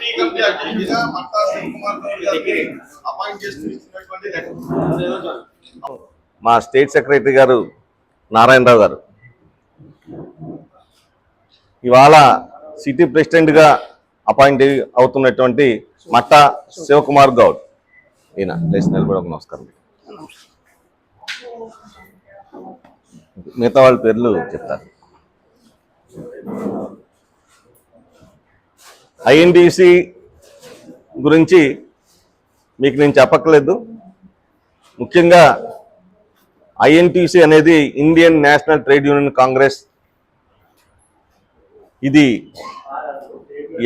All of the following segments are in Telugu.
సిటీ కమిటీ అధ్యక్షుడిగా మట్టా శివకుమార్ అపాయింట్ చేస్తూ ఇచ్చినటువంటి మా స్టేట్ సెక్రటరీ గారు నారాయణరావు గారు. ఇవాళ సిటీ ప్రెసిడెంట్గా అపాయింట్ అవుతున్నటువంటి మట్టా శివకుమార్ గౌడ్. ఈయన లేచి నిలబడి నమస్కారం. మిగతా వాళ్ళ పేర్లు చెప్తారు. ఐఎన్డిసి గురించి మీకు నేను చెప్పక్కలేదు ముఖ్యంగా ఐఎన్టీసీ అనేది Indian National Trade Union Congress. ఇది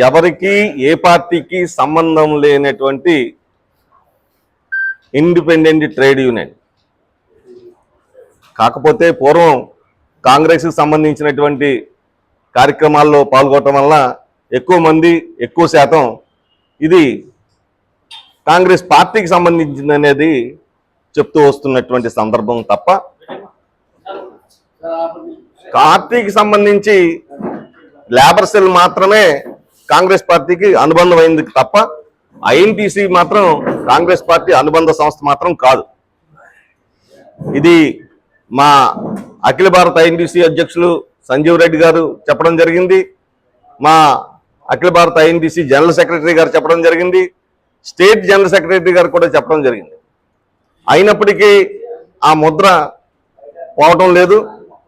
ఎవరికి ఏ పార్టీకి సంబంధం లేనటువంటి ఇండిపెండెంట్ ట్రేడ్ యూనియన్. కాకపోతే పూర్వం కాంగ్రెస్కి సంబంధించినటువంటి కార్యక్రమాల్లో పాల్గొనటం వల్ల ఎక్కువ మంది ఎక్కువ శాతం ఇది కాంగ్రెస్ పార్టీకి సంబంధించింది అనేది చెప్తూ వస్తున్నటువంటి సందర్భం తప్ప పార్టీకి సంబంధించి లేబర్ సెల్ మాత్రమే కాంగ్రెస్ పార్టీకి అనుబంధం అయింది తప్ప ఐఎన్టీసీ మాత్రం కాంగ్రెస్ పార్టీ అనుబంధ సంస్థ మాత్రం కాదు. ఇది మా అఖిల భారత ఐఎన్టీసీ అధ్యక్షులు సంజీవ్ రెడ్డి గారు చెప్పడం జరిగింది. మా అఖిల భారత ఐఎన్టీసీ జనరల్ సెక్రటరీ గారు చెప్పడం జరిగింది. స్టేట్ జనరల్ సెక్రటరీ గారు కూడా చెప్పడం జరిగింది. అయినప్పటికీ ఆ ముద్ర పోవటం లేదు.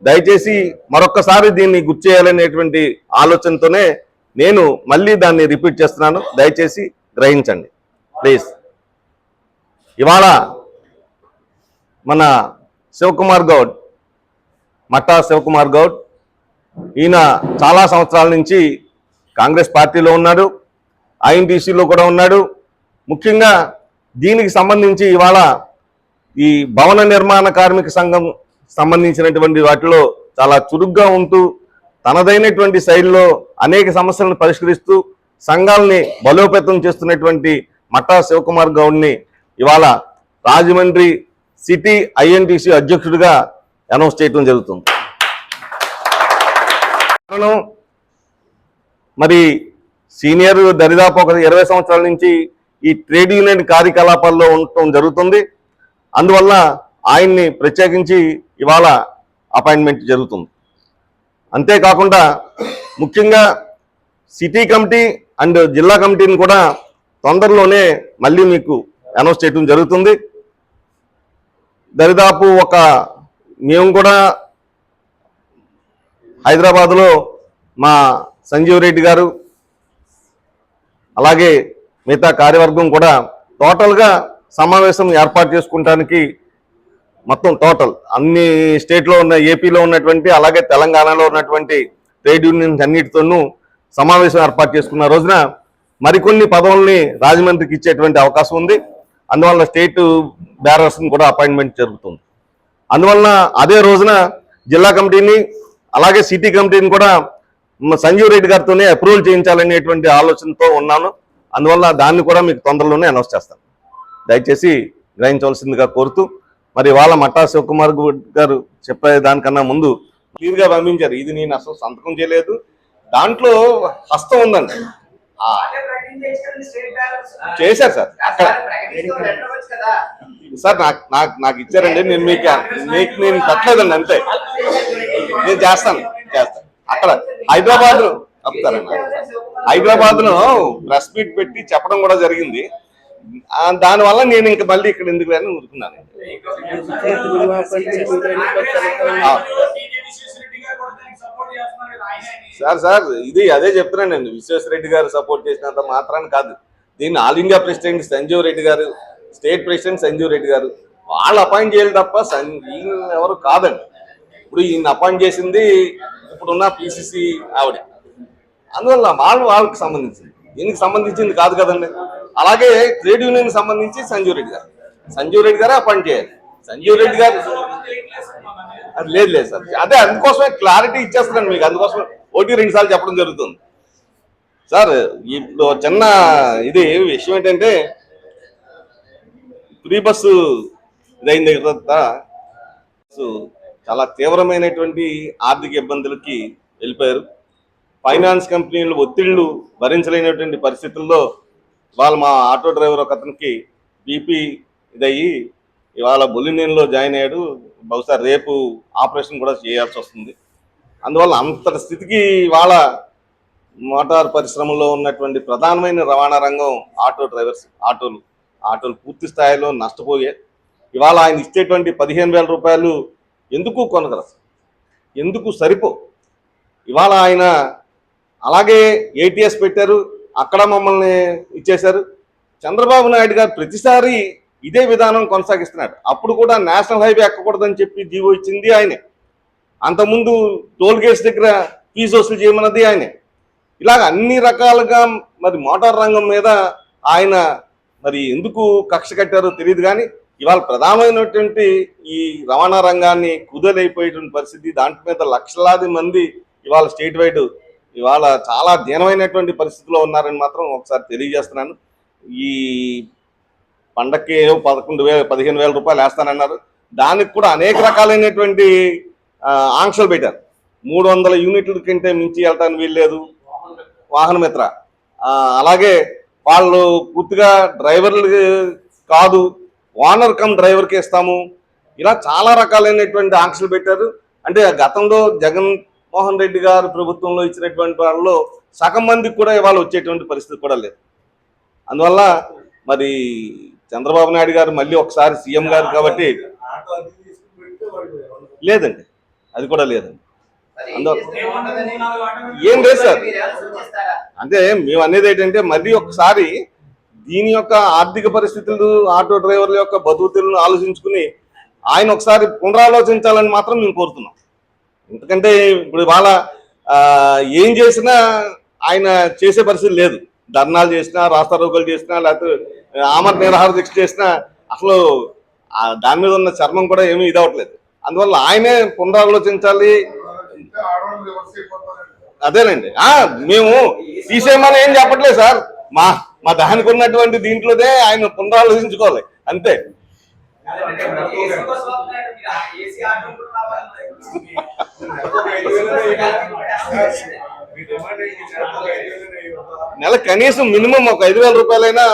దయచేసి మరొక్కసారి దీన్ని గుర్తు చేయాలనేటువంటి ఆలోచనతోనే నేను మళ్ళీ దాన్ని రిపీట్ చేస్తున్నాను. దయచేసి గ్రహించండి. ప్లీజ్. ఇవాళ మన శివకుమార్ గౌడ్ మట్టా శివకుమార్ గౌడ్ ఈయన చాలా సంవత్సరాల నుంచి కాంగ్రెస్ పార్టీలో ఉన్నాడు ఐఎన్టీసీలో కూడా ఉన్నాడు. ముఖ్యంగా దీనికి సంబంధించి ఇవాళ ఈ భవన నిర్మాణ కార్మిక సంఘం సంబంధించినటువంటి వాటిలో చాలా చురుగ్గా ఉంటూ తనదైనటువంటి శైలిలో అనేక సమస్యలను పరిష్కరిస్తూ సంఘాలని బలోపేతం చేస్తున్నటువంటి మట్టా శివకుమార్ గౌడ్ని ఇవాళ రాజమండ్రి సిటీ ఐఎన్టీసీ అధ్యక్షుడిగా అనౌన్స్ చేయడం జరుగుతుంది. కారణం మరి సీనియర్ దరిదాపు ఒక ఇరవై సంవత్సరాల నుంచి ఈ ట్రేడ్ యూనియన్ కార్యకలాపాల్లో ఉండటం జరుగుతుంది. అందువల్ల ఆయన్ని ప్రత్యేకించి ఇవాళ అపాయింట్మెంట్ జరుగుతుంది. అంతేకాకుండా ముఖ్యంగా సిటీ కమిటీ అండ్ జిల్లా కమిటీని కూడా తొందరలోనే మళ్ళీ మీకు అనౌన్స్ చేయడం జరుగుతుంది. దరిదాపు ఒక మేము కూడా హైదరాబాద్లో మా సంజీవ్ రెడ్డి గారు అలాగే మిగతా కార్యవర్గం కూడా టోటల్గా సమావేశం ఏర్పాటు చేసుకుంటానికి మొత్తం టోటల్ అన్ని స్టేట్లో ఉన్న ఏపీలో ఉన్నటువంటి అలాగే తెలంగాణలో ఉన్నటువంటి ట్రేడ్ యూనియన్స్ అన్నిటితోనూ సమావేశం ఏర్పాటు చేసుకున్న రోజున మరికొన్ని పదవుల్ని రాజమండ్రికి ఇచ్చేటువంటి అవకాశం ఉంది. అందువల్ల స్టేట్ బ్యారర్స్ని కూడా అపాయింట్మెంట్ జరుగుతుంది. అందువలన అదే రోజున జిల్లా కమిటీని అలాగే సిటీ కమిటీని కూడా సంజీవ్ రెడ్డి గారితోనే అప్రూవల్ చేయించాలనేటువంటి ఆలోచనతో ఉన్నాను. అందువల్ల దాన్ని కూడా మీకు తొందరలోనే అనౌన్స్ చేస్తాను. దయచేసి గ్రహించవలసిందిగా కోరుతూ మరి వాళ్ళ మట్టా శివకుమార్ గారు చెప్పే దానికన్నా ముందు క్లియర్గా పంపించారు. ఇది నేను అసలు సంతకం చేయలేదు. దాంట్లో హస్తం ఉందండి. చేశారు సార్. అక్కడ. సార్ నాకు నాకు నాకు ఇచ్చారండి. నేను మీకు మీకు నేను కట్టలేదండి అంతే. నేను చేస్తాను చేస్తాను. అక్కడ హైదరాబాద్ చెప్తారండి. హైదరాబాద్లో ప్రెస్ మీట్ పెట్టి చెప్పడం కూడా జరిగింది. దానివల్ల నేను ఇంక మళ్ళీ ఇక్కడ ఎందుకు అని ఊరుకున్నాను. సార్ సార్ ఇది అదే చెప్తున్నాను నేను. విశ్వేశ్వరరెడ్డి గారు సపోర్ట్ చేసినంత మాత్రాన్ని కాదు. దీన్ని all India president Sanjeev Reddy garu state president Sanjeev Reddy గారు. వాళ్ళు అపాయింట్ చేయాలి తప్ప సన్ ఎవరు కాదండి. ఇప్పుడు ఈయన అపాయింట్ చేసింది ఇప్పుడున్న పిసిసి ఆవిడ. అందువల్ల వాళ్ళు వాళ్ళకి సంబంధించింది. దీనికి సంబంధించింది కాదు కదండి. అలాగే ట్రేడ్ యూనియన్ సంబంధించి సంజీవ్ రెడ్డి గారు. సంజీవ్ రెడ్డి గారే అపాయింట్ చేయాలి. సంజీవ్ రెడ్డి గారు అది లేదు లేదు సార్. అదే అందుకోసమే క్లారిటీ ఇచ్చేస్తున్నాను మీకు. అందుకోసం ఒకటి రెండు సార్లు చెప్పడం జరుగుతుంది. సార్ ఇప్పుడు చిన్న ఇది విషయం ఏంటంటే ఫ్రీ బస్సు ఇదైన తర్వాత బస్సు చాలా తీవ్రమైనటువంటి ఆర్థిక ఇబ్బందులకి వెళ్ళిపోయారు. ఫైనాన్స్ కంపెనీలు ఒత్తిళ్ళు భరించలేనటువంటి పరిస్థితుల్లో ఇవాళ మా ఆటో డ్రైవర్ ఒక అతనికి బీపీ ఇదయ్యి ఇవాళ బొలినేనిలో జాయిన్ అయ్యాడు. బహుశా రేపు ఆపరేషన్ కూడా చేయాల్సి వస్తుంది. అందువల్ల అంతటి స్థితికి ఇవాళ మోటార్ పరిశ్రమలో ఉన్నటువంటి ప్రధానమైన రవాణా రంగం ఆటో డ్రైవర్స్ ఆటోలు. ఆటోలు పూర్తి స్థాయిలో నష్టపోయాయి ఇవాళ ఆయన ఇచ్చేటువంటి పదిహేను వేల రూపాయలు ఎందుకు కొనగలరు ఎందుకు సరిపో? ఇవాళ ఆయన అలాగే ఏటీఎస్ పెట్టారు అక్కడ మమ్మల్ని ఇచ్చేశారు. చంద్రబాబు నాయుడు గారు ప్రతిసారి ఇదే విధానం కొనసాగిస్తున్నాడు. అప్పుడు కూడా నేషనల్ హైవే ఎక్కకూడదని చెప్పి జీవో ఇచ్చింది ఆయనే. అంతకుముందు టోల్ గేట్స్ దగ్గర ఫీజు వసూలు చేయమన్నది ఆయనే. ఇలాగ అన్ని రకాలుగా మరి మోటార్ రంగం మీద ఆయన మరి ఎందుకు కక్ష కట్టారో తెలియదు కానీ ఇవాళ ప్రధానమైనటువంటి ఈ రవాణా రంగాన్ని కుదలైపోయేటువంటి పరిస్థితి దాంట్ మీద లక్షలాది మంది ఇవాళ స్టేట్ వైడ్ ఇవాళ చాలా దీనమైనటువంటి పరిస్థితిలో ఉన్నారని మాత్రం ఒకసారి తెలియజేస్తున్నాను. ఈ పండక్కి ఏదో పదకొండు వేల పదిహేను వేల రూపాయలు వేస్తానన్నారు. దానికి కూడా అనేక రకాలైనటువంటి ఆంక్షలు పెట్టారు. మూడు వందల యూనిట్ల కంటే మించి వెళ్ళటానికి వీల్లేదు. వాహన మిత్ర అలాగే వాళ్ళు పూర్తిగా డ్రైవర్లు కాదు ఓనర్ కమ్ డ్రైవర్కి ఇస్తాము. ఇలా చాలా రకాలైనటువంటి ఆంక్షలు పెట్టారు. అంటే గతంలో జగన్ మోహన్ రెడ్డి గారు ప్రభుత్వంలో ఇచ్చినటువంటి వాళ్ళలో సగం మందికి కూడా ఇవాళ వచ్చేటువంటి పరిస్థితి కూడా లేదు. అందువల్ల మరి చంద్రబాబు నాయుడు గారు మళ్ళీ ఒకసారి సీఎం గారు కాబట్టి లేదండి అది కూడా లేదండి. ఏం లేదు సార్. అంటే మేము అనేది ఏంటంటే మళ్ళీ ఒకసారి దీని యొక్క ఆర్థిక పరిస్థితులు ఆటో డ్రైవర్ల యొక్క బతుకుతులను ఆలోచించుకుని ఆయన ఒకసారి పునరాలోచించాలని మాత్రం మేము కోరుతున్నాం. ఎందుకంటే ఇప్పుడు ఇవాళ ఆ, ఏం చేసినా ఆయన చేసే పరిస్థితి లేదు. ధర్నాలు చేసినా రాస్తారోకలు చేసినా లేకపోతే ఆమర నిరాహార దీక్ష చేసినా అసలు దాని మీద ఉన్న చర్మం కూడా ఏమీ ఇదవట్లేదు అందువల్ల ఆయనే పునరాలోచించాలి అదేనండి ఆ మేము తీసేయమని ఏం చెప్పట్లేదు సార్. మా మా దానికి ఉన్నటువంటి దీంట్లోనే ఆయన పునరాలోచించుకోవాలి. అంతే. నెల కనీసం మినిమం ఒక ఐదు వేల రూపాయలైనా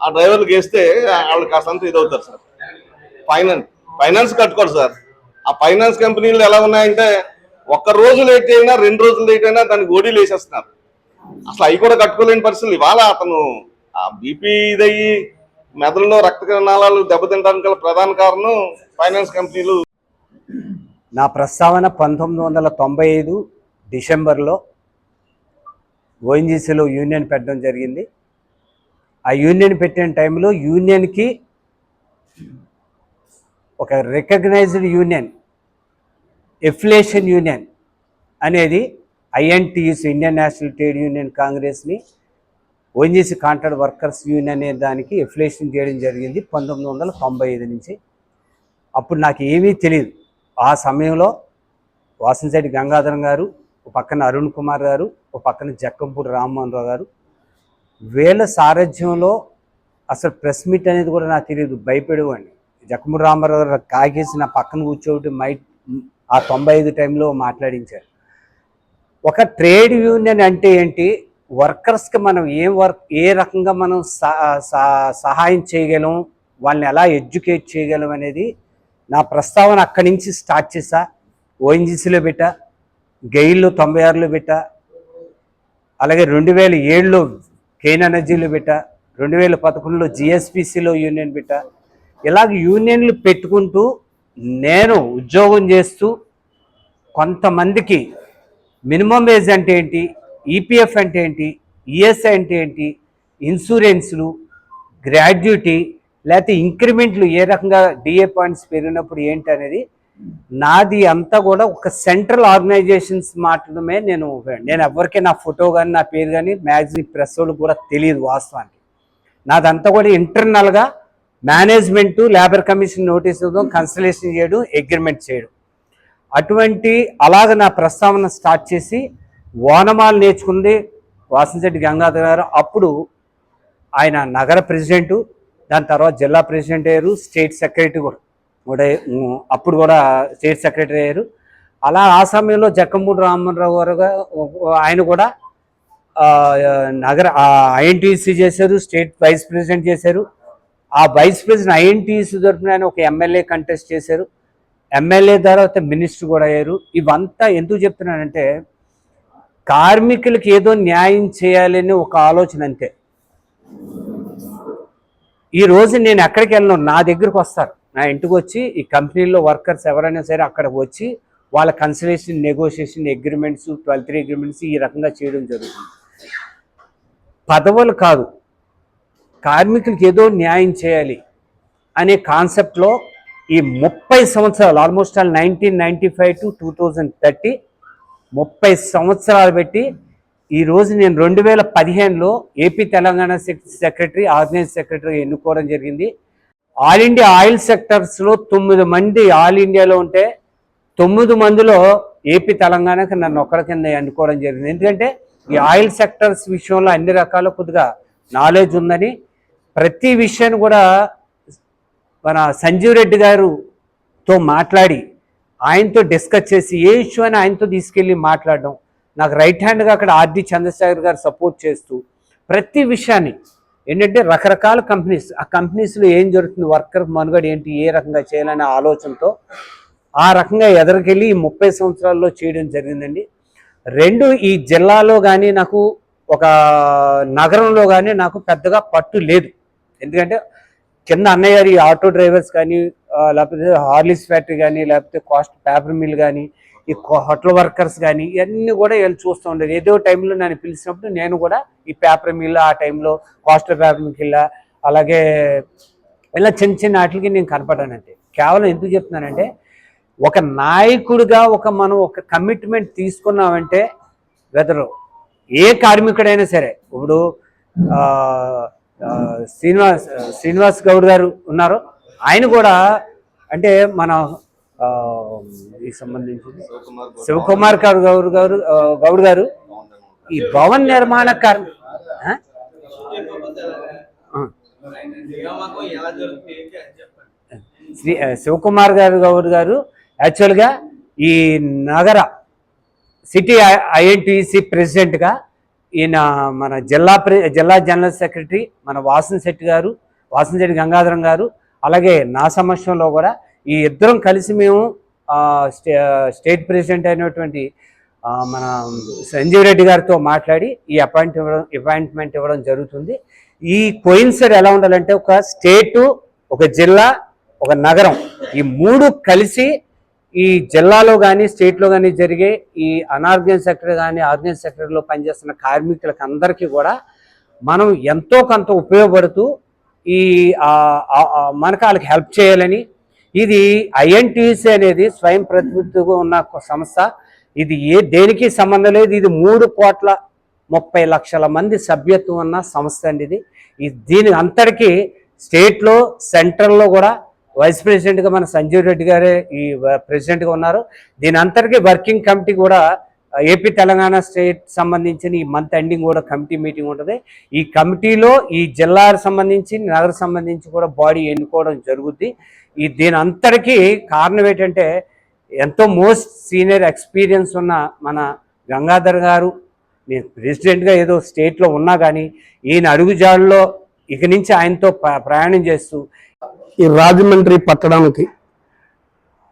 ఆ డ్రైవర్లకు వేస్తే వాళ్ళు కాస్తంత ఇదవుతారు సార్. ఫైనాన్స్ ఫైనాన్స్ కట్టుకోరు సార్. ఆ ఫైనాన్స్ కంపెనీలు ఎలా ఉన్నాయంటే ఒక్క రోజు లేట్ అయినా రెండు రోజులు లేట్ అయినా దాన్ని గోడీలు వేసేస్తున్నారు అసలు అవి కూడా కట్టుకోలేని పరిస్థితులు. ఇవాళ అతను ఆ బీపీ ఇదయ్యి మెదడులో రక్త నాళాలు దెబ్బతింటానికి గల ప్రధాన కారణం ఫైనాన్స్ కంపెనీలు నా ప్రస్తావన పంతొమ్మిది వందల తొంభై ఐదు డిసెంబర్లో ఓఎన్జీసీలో యూనియన్ పెట్టడం జరిగింది. ఆ యూనియన్ పెట్టిన టైంలో యూనియన్కి ఒక రికగ్నైజ్డ్ యూనియన్ ఎఫిలేషన్ యూనియన్ అనేది INTUC Indian National Trade Union కాంగ్రెస్ని ఓఎన్జీసీ కాంట్రాక్ట్ వర్కర్స్ యూనియన్ అనే దానికి ఎఫిలేషన్ చేయడం జరిగింది పంతొమ్మిది వందల తొంభై ఐదు నుంచి. అప్పుడు నాకు ఏమీ తెలియదు ఆ సమయంలో వాసంశెట్టి గంగాధరం గారు ఒక పక్కన అరుణ్ కుమార్ గారు ఒక పక్కన జక్కంపూడి రామ్మోహన్ రావు గారు వీళ్ళ సారథ్యంలో అసలు ప్రెస్ మీట్ అనేది కూడా నాకు తెలియదు భయపడేవాడిని. జక్కంపూడి రామారావు గారు కాగేసి నా పక్కన కూర్చోబెట్టి మైట్ ఆ తొంభై ఐదు టైంలో మాట్లాడించారు. ఒక ట్రేడ్ యూనియన్ అంటే ఏంటి? వర్కర్స్కి మనం ఏం వర్క్ ఏ రకంగా మనం సహాయం చేయగలం వాళ్ళని ఎలా ఎడ్యుకేట్ చేయగలం అనేది నా ప్రస్తావన అక్కడి నుంచి స్టార్ట్ చేసా ఓఎన్జీసీలో పెట్టా గెయిల్లో తొంభై ఆరులో పెట్టా అలాగే రెండు వేల ఏడులో కేన్ ఎనర్జీలో పెట్టా రెండు వేల పదకొండులో జిఎస్పిసిలో యూనియన్ పెట్టా. ఇలాగ యూనియన్లు పెట్టుకుంటూ నేను ఉద్యోగం చేస్తూ కొంతమందికి మినిమం వేజ్ అంటే ఏంటి? ఈపీఎఫ్ అంటే ఏంటి? ఈఎస్ఐ అంటే ఏంటి? ఇన్సూరెన్స్లు గ్రాడ్యుటీ లేకపోతే ఇంక్రిమెంట్లు ఏ రకంగా డిఏ పాయింట్స్ పెరిగినప్పుడు ఏంటి అనేది నాది అంతా కూడా ఒక సెంట్రల్ ఆర్గనైజేషన్స్ మాత్రమే నేను నేను ఎవరికీ నా ఫోటో కానీ నా పేరు కానీ మ్యాగజైన్ ప్రెస్ వాళ్ళు కూడా తెలియదు వాస్తవానికి. నాదంతా కూడా ఇంటర్నల్గా మేనేజ్మెంట్ లేబర్ కమిషన్ నోటీస్ ఇవ్వడం కన్సలేషన్ చేయడం అగ్రిమెంట్ చేయడం. అటువంటి అలాగ నా ప్రస్తావన స్టార్ట్ చేసి ఓనమాలు నేర్చుకుంది వాసంశెట్టి గంగాధర్ గారు. అప్పుడు ఆయన నగర ప్రెసిడెంటు దాని తర్వాత జిల్లా ప్రెసిడెంట్ అయ్యారు స్టేట్ సెక్రటరీ కూడా. కూడా అప్పుడు కూడా స్టేట్ సెక్రటరీ అయ్యారు. అలా ఆ సమయంలో జక్కమూడి రామరావు గారు ఆయన కూడా నగర ఐఎన్టీసీ చేశారు స్టేట్ వైస్ ప్రెసిడెంట్ చేశారు. ఆ వైస్ ప్రెసిడెంట్ ఐఎన్టీసీ తరఫున ఆయన ఒక ఎమ్మెల్యే కంటెస్ట్ చేశారు. ఎమ్మెల్యే తర్వాత మినిస్టర్ కూడా అయ్యారు. ఇవంతా ఎందుకు చెప్తున్నానంటే కార్మికులకి ఏదో న్యాయం చేయాలని ఒక ఆలోచన అంతే. ఈ రోజు నేను ఎక్కడికి వెళ్ళను నా దగ్గరకు వస్తారు. నా ఇంటికి వచ్చి ఈ కంపెనీలో వర్కర్స్ ఎవరైనా సరే అక్కడికి వచ్చి వాళ్ళ conciliation negotiation agreements twelfth agreements ఈ రకంగా చేయడం జరుగుతుంది. పదవులు కాదు కార్మికులకి ఏదో న్యాయం చేయాలి అనే కాన్సెప్ట్లో ఈ ముప్పై సంవత్సరాలు almost all nineteen ninety five to two thousand thirty ముప్పై సంవత్సరాలు పెట్టి ఈ రోజు నేను రెండు వేల పదిహేనులో AP Telangana secretary organise secretary ఎన్నుకోవడం జరిగింది. ఆల్ ఇండియా ఆయిల్ సెక్టర్స్లో తొమ్మిది మంది ఆల్ ఇండియాలో ఉంటే తొమ్మిది మందిలో ఏపీ తెలంగాణకి నన్ను ఒకరి కింద ఎన్నుకోవడం జరిగింది. ఎందుకంటే ఈ ఆయిల్ సెక్టర్స్ విషయంలో అన్ని రకాల కొద్దిగా నాలెడ్జ్ ఉందని ప్రతి విషయాన్ని కూడా మన సంజీవ్ రెడ్డి గారుతో మాట్లాడి ఆయనతో డిస్కస్ చేసి ఏ ఇష్యూ అని ఆయనతో తీసుకెళ్ళి మాట్లాడడం నాకు రైట్ హ్యాండ్గా అక్కడ ఆర్డి చంద్రశేఖర్ గారు సపోర్ట్ చేస్తూ ప్రతి విషయాన్ని ఏంటంటే రకరకాల కంపెనీస్ ఆ కంపెనీస్లో ఏం జరుగుతుంది వర్కర్ మనుగడ ఏంటి ఏ రకంగా చేయాలనే ఆలోచనతో ఆ రకంగా ఎదరికెళ్ళి ఈ ముప్పై సంవత్సరాల్లో చేయడం జరిగిందండి. రెండు ఈ జిల్లాలో కానీ నాకు ఒక నగరంలో కానీ నాకు పెద్దగా పట్టు లేదు. ఎందుకంటే కింద అన్నయ్య గారి ఆటో డ్రైవర్స్ కానీ లేకపోతే హార్లిక్స్ ఫ్యాక్టరీ కానీ లేకపోతే కాస్ట్ పేపర్ మిల్ కానీ ఈ హోటల్ వర్కర్స్ కానీ ఇవన్నీ కూడా వీళ్ళు చూస్తూ ఉండేది. ఏదో టైంలో నన్ను పిలిచినప్పుడు నేను కూడా ఈ పేపర్ మిల్ ఆ టైంలో కాస్టర్ పేపర్ మిల్ అలాగే ఇలా చిన్న చిన్న వాటికి నేను కనపడానంటే కేవలం ఎందుకు చెప్తున్నానంటే ఒక నాయకుడిగా ఒక మనం ఒక కమిట్మెంట్ తీసుకున్నామంటే వెదరు ఏ కార్మికుడైనా సరే ఇప్పుడు శ్రీనివాస్ శ్రీనివాస్ గౌడ్ గారు ఉన్నారు. ఆయన కూడా అంటే మన ఈ సంబంధించి శివకుమార్ గారు గౌడ్ గారు గౌడ్ గారు ఈ భవన్ నిర్మాణ కార్మి శ్రీ శివకుమార్ గారు గౌడ్ గారు యాక్చువల్గా ఈ నగర సిటీ ఐఎన్టీసీ ప్రెసిడెంట్గా ఈయన మన జిల్లా ప్రె జిల్లా జనరల్ సెక్రటరీ మన వాసన్ శెట్టి గారు వాసన్ శెట్టి గంగాధరం గారు అలాగే నా సమక్షంలో కూడా ఈ ఇద్దరం కలిసి మేము స్టే స్టేట్ ప్రెసిడెంట్ అయినటువంటి మన సంజీవ్ రెడ్డి గారితో మాట్లాడి ఈ అపాయింట్ ఇవ్వడం అపాయింట్మెంట్ ఇవ్వడం జరుగుతుంది. ఈ కోయిన్సైడ్ ఎలా ఉండాలంటే ఒక స్టేటు ఒక జిల్లా ఒక నగరం ఈ మూడు కలిసి ఈ జిల్లాలో కానీ స్టేట్లో కానీ జరిగే ఈ అనార్గన్ సెక్టర్ కానీ ఆర్గన్ సెక్టర్లో పనిచేస్తున్న కార్మికులకు అందరికీ కూడా మనం ఎంతో కొంత ఉపయోగపడుతూ ఈ మనకు వాళ్ళకి హెల్ప్ చేయాలని ఇది ఐఎన్టీసీ అనేది స్వయం ప్రతిపత్తిగా ఉన్న ఒక సంస్థ. ఇది ఏ దేనికి సంబంధం లేదు. ఇది మూడు కోట్ల ముప్పై లక్షల మంది సభ్యత్వం ఉన్న సంస్థ అండి ఇది. దీని అంతటికీ స్టేట్లో సెంట్రల్లో కూడా వైస్ ప్రెసిడెంట్గా మన సంజీవ్ రెడ్డి గారే ఈ ప్రెసిడెంట్గా ఉన్నారు. దీని అంతటికీ వర్కింగ్ కమిటీ కూడా ఏపీ తెలంగాణ స్టేట్ సంబంధించిన ఈ మంత్ ఎండింగ్ కూడా కమిటీ మీటింగ్ ఉంటుంది. ఈ కమిటీలో ఈ జిల్లాకు సంబంధించి నగర సంబంధించి కూడా బాడీ ఎన్నుకోవడం జరుగుద్ది. ఈ దీని అంతటికీ కారణం ఏంటంటే ఎంతో మోస్ట్ సీనియర్ ఎక్స్పీరియన్స్ ఉన్న మన గంగాధర్ గారు నేను ప్రెసిడెంట్గా ఏదో స్టేట్లో ఉన్నా కానీ ఈయన అడుగుజాడలో ఇక నుంచి ఆయనతో ప్ర- ప్రయాణం చేస్తూ ఈ రాజమండ్రి పట్టణానికి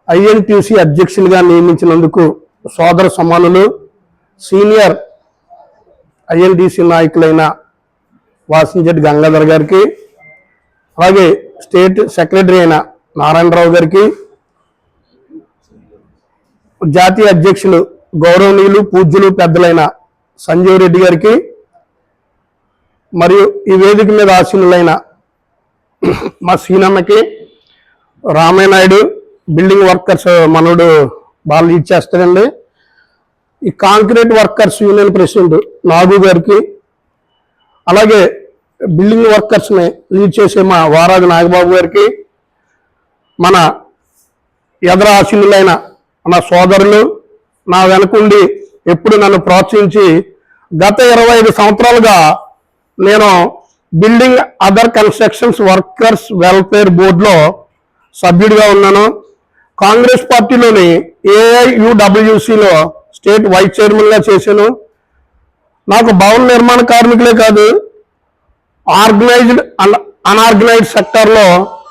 ఐఎన్టీసీ అధ్యక్షులుగా నియమించినందుకు సోదర సమానులు సీనియర్ ఐఎన్టీసీ నాయకులైన వాసంజెడ్డి గంగాధర్ గారికి అలాగే స్టేట్ సెక్రటరీ అయిన నారాయణరావు గారికి జాతీయ అధ్యక్షులు గౌరవనీయులు పూజ్యులు పెద్దలైన సంజీవ్ రెడ్డి గారికి మరియు ఈ వేదిక మీద ఆశీనులైన మా సీనమ్మకి రామయ్య నాయుడు బిల్డింగ్ వర్కర్స్ మనోడు బాగా లీడ్ చేస్తాడండి ఈ concrete workers union president Nagu గారికి అలాగే బిల్డింగ్ వర్కర్స్ని లీడ్ చేసే మా వారాజు నాగబాబు గారికి మన ఎదర ఆశీనులైన నా సోదరులు నా వెనకుండి ఎప్పుడు నన్ను ప్రోత్సహించి గత ఇరవై ఐదు సంవత్సరాలుగా నేను building other constructions workers welfare బోర్డులో సభ్యుడిగా ఉన్నాను. కాంగ్రెస్ పార్టీలోని ఏఐయుడబ్ల్యూసిలో స్టేట్ వైస్ చైర్మన్గా చేశాను. నాకు భవన నిర్మాణ కార్మికులే కాదు ఆర్గనైజ్డ్ అన్ అన్ఆర్గనైజ్డ్ సెక్టార్లో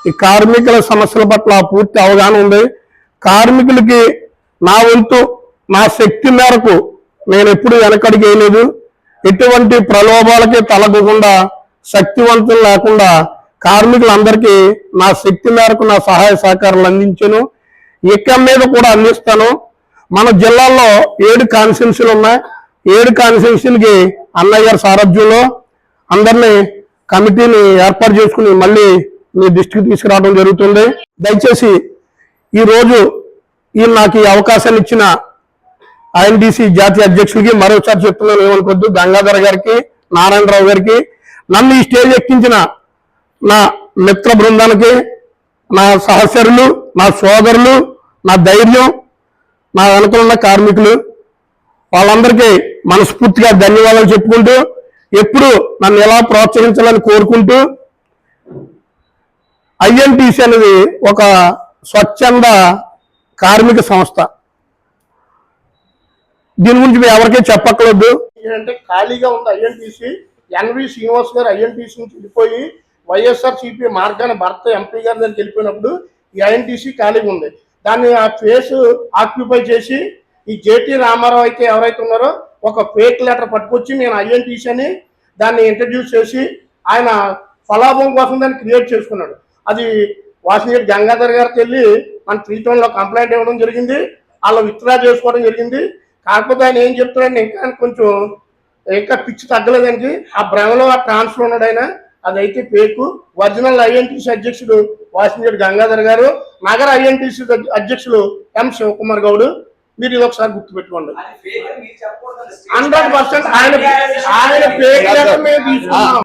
ఈ కార్మికుల సమస్యల పట్ల పూర్తి అవగాహన ఉంది. కార్మికులకి నా వంతు నా శక్తి మేరకు నేను ఎప్పుడు వెనకడికి వేయలేదు. ఎటువంటి ప్రలోభాలకి తలగకుండా శక్తివంతులు లేకుండా కార్మికులందరికీ నా శక్తి మేరకు నా సహాయ సహకారాలు అందించాను. ఇక మీద కూడా అందిస్తాను. మన జిల్లాలో ఏడు కాన్స్టిట్యూన్సీలు ఉన్నాయి. ఏడు కాన్స్టిట్యూన్సీలకి అన్నయ్య గారి సారథ్యంలో అందరినీ కమిటీని ఏర్పాటు చేసుకుని మళ్ళీ మీ దృష్టికి తీసుకురావడం జరుగుతుంది. దయచేసి ఈ రోజు ఈ నాకు ఈ అవకాశాన్ని ఇచ్చిన ఐఎన్డీసీ జాతీయ అధ్యక్షుడికి మరోసారి చెప్తున్నాను ఏమనుకోవద్దు. గంగాధర్ గారికి నారాయణరావు గారికి నన్ను ఈ స్టేజ్ ఎక్కించిన నా మిత్ర బృందానికి నా సహచరులు నా సోదరులు నా ధైర్యం నా వెనుకలున్న కార్మికులు వాళ్ళందరికీ మనస్ఫూర్తిగా ధన్యవాదాలు చెప్పుకుంటూ ఎప్పుడు నన్ను ఎలా ప్రోత్సహించాలని కోరుకుంటూ ఐఎన్టీసీ అనేది ఒక స్వచ్ఛంద కార్మిక సంస్థ. దీని గురించి మేము ఎవరికీ చెప్పక్కర్లేదు. అంటే ఖాళీగా ఉంది ఐఎన్టీసీ. ఎన్వి శ్రీనివాస్ గారు ఐఎన్టీసీ నుంచి వెళ్ళిపోయి వైఎస్ఆర్ సిపి మార్గాన భర్త ఎంపీ గారి దానికి వెళ్ళిపోయినప్పుడు ఈ ఐఎన్టీసీ ఖాళీగా ఉంది. దాన్ని ఆ ఫేస్ ఆక్యుపై చేసి ఈ జేటీ రామారావు అయితే ఎవరైతే ఉన్నారో ఒక ఫేక్ లెటర్ పట్టుకొచ్చి నేను ఐఎన్టీసీ అని దాన్ని ఇంట్రడ్యూస్ చేసి ఆయన ఫలాభం కోసం దాన్ని క్రియేట్ చేసుకున్నాడు. అది వాసినేటి గంగాధర్ గారికి వెళ్ళి మన త్రీ కంప్లైంట్ ఇవ్వడం జరిగింది. వాళ్ళు విత్డ్రా చేసుకోవడం జరిగింది. కాకపోతే ఆయన ఏం చెప్తున్నాడు ఇంకా కొంచెం ఇంకా పిచ్చి తగ్గలేదానికి ఆ భ్రమలో ఆ ట్రాన్స్ఫర్ ఉన్నాడు ఆయన. అదైతే పేకు ఒరిజినల్ ఐఎన్టీసీ అధ్యక్షుడు వాసినేటి గంగాధర్ గారు నగర ఐఎన్టీసీ అధ్యక్షులు ఎం శివకుమార్ గౌడ్. మీరు ఇది ఒకసారి గుర్తుపెట్టుకోండి. హండ్రెడ్ పర్సెంట్ ఆయన ఆయన పేరు మేము తీసుకున్నాం.